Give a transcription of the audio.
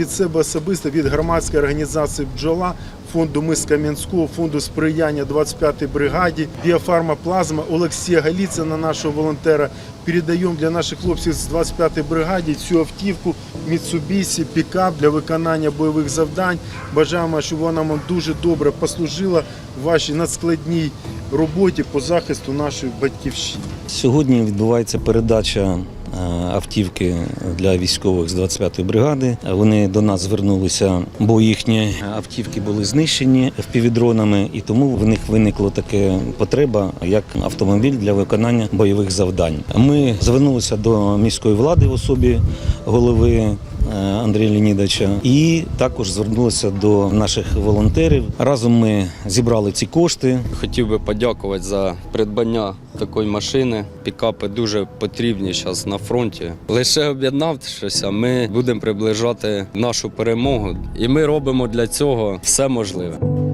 від себе особисто, від громадської організації Бджола, фонду Мис Кам'янського, фонду сприяння 25-й бригаді, біофарма Плазма Олексія Галіцина, нашого волонтера. Передаємо для наших хлопців з 25-ї бригаді цю автівку Mitsubishi пікап для виконання бойових завдань. Бажаємо, щоб вона вам дуже добре послужила в вашій надскладній роботі по захисту нашої батьківщини. Сьогодні відбувається передача автівки для військових з 25-ї бригади. Вони до нас звернулися, бо їхні автівки були знищені впівдронами, і тому в них виникла така потреба як автомобіль для виконання бойових завдань. Ми звернулися до міської влади в особі голови. Е, Андрія Леонідовича і також звернулися до наших волонтерів. Разом ми зібрали ці кошти. Хотів би подякувати за придбання такої машини. Пікапи дуже потрібні зараз на фронті. Лише об'єднавшися, ми будемо приближати нашу перемогу, і ми робимо для цього все можливе.